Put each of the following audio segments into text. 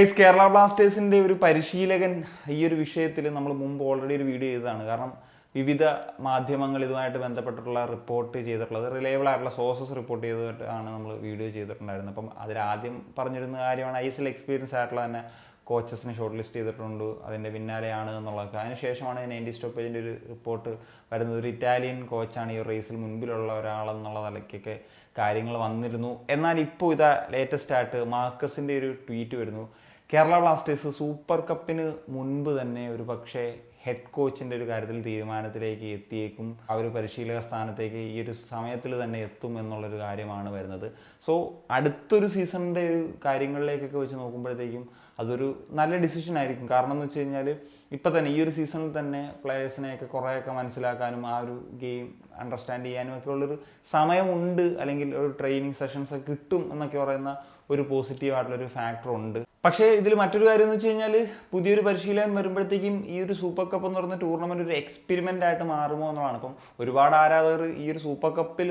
കേരള ബ്ലാസ്റ്റേഴ്സിന്റെ ഒരു പരിശീലകൻ ഈ ഒരു വിഷയത്തിൽ നമ്മൾ മുമ്പ് ഓൾറെഡി ഒരു വീഡിയോ ചെയ്തതാണ്. കാരണം വിവിധ മാധ്യമങ്ങൾ ഇതുമായിട്ട് ബന്ധപ്പെട്ടിട്ടുള്ള റിപ്പോർട്ട് ചെയ്തിട്ടുള്ളത് റിലയബിൾ ആയിട്ടുള്ള സോഴ്സസ് റിപ്പോർട്ട് ചെയ്തിട്ടാണ് നമ്മൾ വീഡിയോ ചെയ്തിട്ടുണ്ടായിരുന്നത്. അപ്പം അതിലാദ്യം പറഞ്ഞിരുന്ന കാര്യമാണ് ഐ എസ് എൽ എക്സ്പീരിയൻസ് ആയിട്ടുള്ള തന്നെ കോച്ചസിനെ ഷോർട്ട് ലിസ്റ്റ് ചെയ്തിട്ടുണ്ട് അതിന്റെ പിന്നാലെയാണ് എന്നുള്ളതൊക്കെ. അതിനുശേഷമാണ് നയന്റി സ്റ്റോപ്പേജിന്റെ ഒരു റിപ്പോർട്ട് വരുന്നത്. ഒരു ഇറ്റാലിയൻ കോച്ചാണ് ഈ റേസിൽ മുൻപിലുള്ള ഒരാളെന്നുള്ള നിലയ്ക്കൊക്കെ കാര്യങ്ങൾ വന്നിരുന്നു. എന്നാൽ ഇപ്പോൾ ഇതാ ലേറ്റസ്റ്റ് ആയിട്ട് മാർക്കസിന്റെ ഒരു ട്വീറ്റ് വരുന്നു. കേരള ബ്ലാസ്റ്റേഴ്സ് സൂപ്പർ കപ്പിന് മുൻപ് തന്നെ ഒരു പക്ഷേ ഹെഡ് കോച്ചിന്റെ ഒരു കാര്യത്തിൽ തീരുമാനത്തിലേക്ക് എത്തിയേക്കും. ആ ഒരു പരിശീലക സ്ഥാനത്തേക്ക് ഈ ഒരു സമയത്തിൽ തന്നെ എത്തും എന്നുള്ളൊരു കാര്യമാണ് വരുന്നത്. സോ അടുത്തൊരു സീസണിന്റെ ഒരു കാര്യങ്ങളിലേക്കൊക്കെ വെച്ച് നോക്കുമ്പോഴത്തേക്കും അതൊരു നല്ല ഡിസിഷൻ ആയിരിക്കും. കാരണം എന്ന് വെച്ച് കഴിഞ്ഞാൽ ഇപ്പം തന്നെ ഈ ഒരു സീസണിൽ തന്നെ പ്ലേയേഴ്സിനെയൊക്കെ കുറേയൊക്കെ മനസ്സിലാക്കാനും ആ ഒരു ഗെയിം അണ്ടർസ്റ്റാൻഡ് ചെയ്യാനും ഒക്കെ ഉള്ളൊരു സമയമുണ്ട്. അല്ലെങ്കിൽ ഒരു ട്രെയിനിങ് സെഷൻസ് കിട്ടും എന്നൊക്കെ പറയുന്ന ഒരു പോസിറ്റീവ് ആയിട്ടുള്ളൊരു ഫാക്ടർ ഉണ്ട്. പക്ഷേ ഇതിൽ മറ്റൊരു കാര്യം എന്ന് വെച്ച് കഴിഞ്ഞാൽ പുതിയൊരു പരിശീലനം വരുമ്പോഴത്തേക്കും ഈ ഒരു സൂപ്പർ കപ്പ് എന്ന് പറഞ്ഞ ടൂർണമെന്റ് ഒരു എക്സ്പെരിമെന്റ് ആയിട്ട് മാറുമോ എന്നുള്ളതാണ്. അപ്പം ഒരുപാട് ആരാധകർ ഈ ഒരു സൂപ്പർ കപ്പിൽ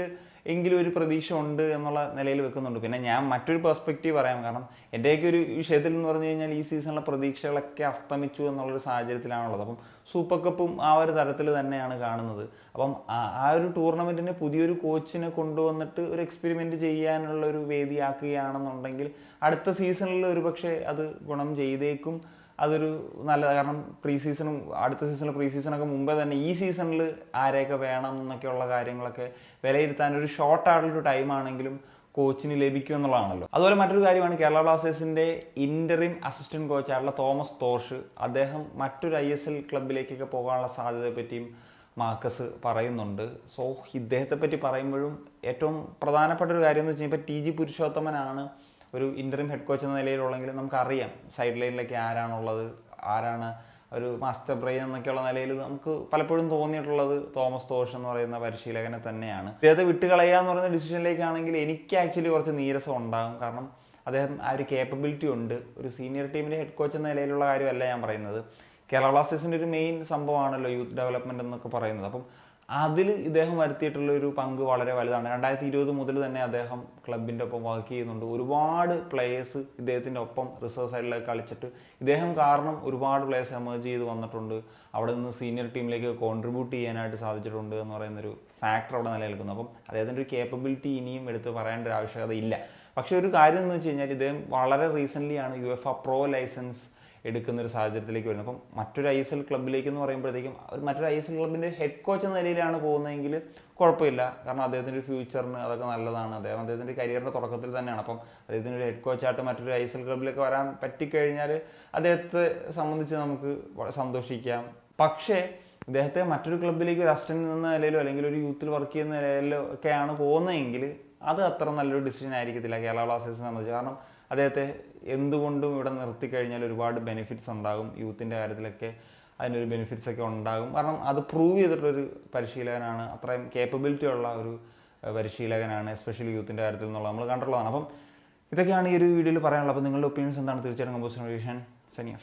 എങ്കിലും ഒരു പ്രതീക്ഷ ഉണ്ട് എന്നുള്ള നിലയിൽ വെക്കുന്നുണ്ട്. പിന്നെ ഞാൻ മറ്റൊരു പെർസ്പെക്റ്റീവ് പറയാം. കാരണം എന്റെയൊക്കെ ഒരു വിഷയത്തിൽ എന്ന് പറഞ്ഞു കഴിഞ്ഞാൽ ഈ സീസണിലെ പ്രതീക്ഷകളൊക്കെ അസ്തമിച്ചു എന്നുള്ളൊരു സാഹചര്യത്തിലാണുള്ളത്. അപ്പം സൂപ്പർ കപ്പും ആ ഒരു തരത്തിൽ തന്നെയാണ് കാണുന്നത്. അപ്പം ആ- ഒരു ടൂർണമെന്റിനെ പുതിയൊരു കോച്ചിനെ കൊണ്ടുവന്നിട്ട് ഒരു എക്സ്പെരിമെന്റ് ചെയ്യാനുള്ള ഒരു വേദിയാക്കുകയാണെന്നുണ്ടെങ്കിൽ അടുത്ത സീസണിൽ ഒരു പക്ഷേ അത് ഗുണം ചെയ്തേക്കും. അതൊരു നല്ല കാരണം പ്രീ സീസണും അടുത്ത സീസണിൽ പ്രീ സീസണൊക്കെ മുമ്പേ തന്നെ ഈ സീസണിൽ ആരെയൊക്കെ വേണം എന്നൊക്കെയുള്ള കാര്യങ്ങളൊക്കെ വിലയിരുത്താൻ ഒരു ഷോർട്ട് ആയിട്ടുള്ളൊരു ടൈം ആണെങ്കിലും കോച്ചിന് ലഭിക്കും എന്നുള്ളതാണല്ലോ. അതുപോലെ മറ്റൊരു കാര്യമാണ് കേരള ബ്ലാസ്റ്റേഴ്സിന്റെ ഇന്ററിം അസിസ്റ്റന്റ് കോച്ചായിട്ടുള്ള തോമസ് തോഷ് അദ്ദേഹം മറ്റൊരു ഐ എസ് എൽ ക്ലബിലേക്കൊക്കെ പോകാനുള്ള സാധ്യതയെ പറ്റിയും മാർക്കസ് പറയുന്നുണ്ട്. സോ ഇദ്ദേഹത്തെ പറ്റി പറയുമ്പോഴും ഏറ്റവും പ്രധാനപ്പെട്ട ഒരു കാര്യം എന്ന് വെച്ചാൽ കഴിഞ്ഞാൽ ടി ജി പുരുഷോത്തമനാണ് ഒരു ഇന്ററിം ഹെഡ് കോച്ച് എന്ന നിലയിലുള്ളെങ്കിൽ നമുക്കറിയാം സൈഡ് ലൈനിലൊക്കെ ആരാണുള്ളത് ആരാണ് ഒരു മാസ്റ്റർ ബ്രെയിൻ എന്നൊക്കെയുള്ള നിലയിൽ നമുക്ക് പലപ്പോഴും തോന്നിയിട്ടുള്ളത് തോമസ് തോഷ് എന്ന് പറയുന്ന പരിശീലകനെ തന്നെയാണ്. ഇദ്ദേഹത്തെ വിട്ടുകളയുക എന്ന് പറയുന്ന ഡിസിഷനിലേക്കാണെങ്കിൽ എനിക്ക് ആക്ച്വലി കുറച്ച് നീരസം ഉണ്ടാകും. കാരണം അദ്ദേഹം ആ ഒരു കേപ്പബിലിറ്റി ഉണ്ട്. ഒരു സീനിയർ ടീമിന്റെ ഹെഡ് കോച്ച് എന്ന നിലയിലുള്ള കാര്യമല്ല ഞാൻ പറയുന്നത്. കേരള ബ്ലാസ്റ്റേഴ്സിന്റെ ഒരു മെയിൻ സംഭവമാണല്ലോ യൂത്ത് ഡെവലപ്മെന്റ് എന്നൊക്കെ പറയുന്നത്. അപ്പം അതിൽ ഇദ്ദേഹം വരുത്തിയിട്ടുള്ള ഒരു പങ്ക് വളരെ വലുതാണ്. രണ്ടായിരത്തി ഇരുപത് മുതൽ തന്നെ അദ്ദേഹം ക്ലബിന്റെ ഒപ്പം വർക്ക് ചെയ്യുന്നുണ്ട്. ഒരുപാട് പ്ലേയേഴ്സ് ഇദ്ദേഹത്തിന്റെ ഒപ്പം റിസർവ് സൈഡിലേക്ക് കളിച്ചിട്ട് ഇദ്ദേഹം കാരണം ഒരുപാട് പ്ലേയേഴ്സ് എമേജ് ചെയ്ത് വന്നിട്ടുണ്ട്. അവിടെ നിന്ന് സീനിയർ ടീമിലേക്ക് കോൺട്രിബ്യൂട്ട് ചെയ്യാനായിട്ട് സാധിച്ചിട്ടുണ്ട് എന്ന് പറയുന്നൊരു ഫാക്ടർ അവിടെ നിലനിൽക്കുന്നു. അപ്പം അദ്ദേഹത്തിന്റെ ഒരു കേപ്പബിലിറ്റി ഇനിയും എടുത്ത് പറയേണ്ട ഒരു ആവശ്യകത ഇല്ല. പക്ഷേ ഒരു കാര്യം എന്ന് വെച്ച് കഴിഞ്ഞാൽ ഇദ്ദേഹം വളരെ റീസെന്റ്ലി ആണ് യു എഫ് പ്രോ ലൈസൻസ് എടുക്കുന്ന ഒരു സാഹചര്യത്തിലേക്ക് വരുന്നത്. അപ്പം മറ്റൊരു ഐ എസ് എൽ ക്ലബിലേക്ക് എന്ന് പറയുമ്പോഴത്തേക്കും മറ്റൊരു ഐ എസ് എൽ ക്ലബിന്റെ ഹെഡ് കോച്ച് എന്ന നിലയിലാണ് പോകുന്നതെങ്കിൽ കുഴപ്പമില്ല. കാരണം അദ്ദേഹത്തിന്റെ ഫ്യൂച്ചറിന് അതൊക്കെ നല്ലതാണ്. അദ്ദേഹം അദ്ദേഹത്തിന്റെ കരിയറിന്റെ തുടക്കത്തിൽ തന്നെയാണ്. അപ്പം അദ്ദേഹത്തിന് ഒരു ഹെഡ് കോച്ചായിട്ട് മറ്റൊരു ഐ എസ് എൽ ക്ലബിലേക്ക് വരാൻ പറ്റിക്കഴിഞ്ഞാൽ അദ്ദേഹത്തെ സംബന്ധിച്ച് നമുക്ക് സന്തോഷിക്കാം. പക്ഷേ അദ്ദേഹത്തെ മറ്റൊരു ക്ലബിലേക്ക് ഒരു അസിസ്റ്റന്റ് എന്ന നിലയിലോ അല്ലെങ്കിൽ ഒരു യൂത്തിൽ വർക്ക് ചെയ്യുന്ന നിലയിലോ ഒക്കെയാണ് പോകുന്നതെങ്കിൽ അത് അത്ര നല്ലൊരു ഡിസിഷൻ ആയിരിക്കത്തില്ല കേരള ബ്ലാസ്റ്റേഴ്സിനെ സംബന്ധിച്ച്. കാരണം അദ്ദേഹത്തെ എന്തുകൊണ്ടും ഇവിടെ നിർത്തി കഴിഞ്ഞാൽ ഒരുപാട് ബെനിഫിറ്റ്സ് ഉണ്ടാകും. യൂത്തിന്റെ കാര്യത്തിലൊക്കെ അതിനൊരു ബെനിഫിറ്റ്സ് ഒക്കെ ഉണ്ടാകും. കാരണം അത് പ്രൂവ് ചെയ്തിട്ടുള്ളൊരു പരിശീലകനാണ്. അത്രയും കേപ്പബിലിറ്റി ഉള്ള ഒരു പരിശീലകനാണ് എസ്പെഷ്യലി യൂത്തിന്റെ കാര്യത്തിൽ നിന്നുള്ള നമ്മൾ കണ്ടിട്ടുള്ളതാണ്. അപ്പം ഇതൊക്കെയാണ് ഈ ഒരു വീഡിയോയിൽ പറയാനുള്ളത്. അപ്പോൾ നിങ്ങളുടെ ഒപ്പീനിയൻസ് എന്താണ്? തീർച്ചയായിട്ടും കമ്പോസിഷൻ സനിയ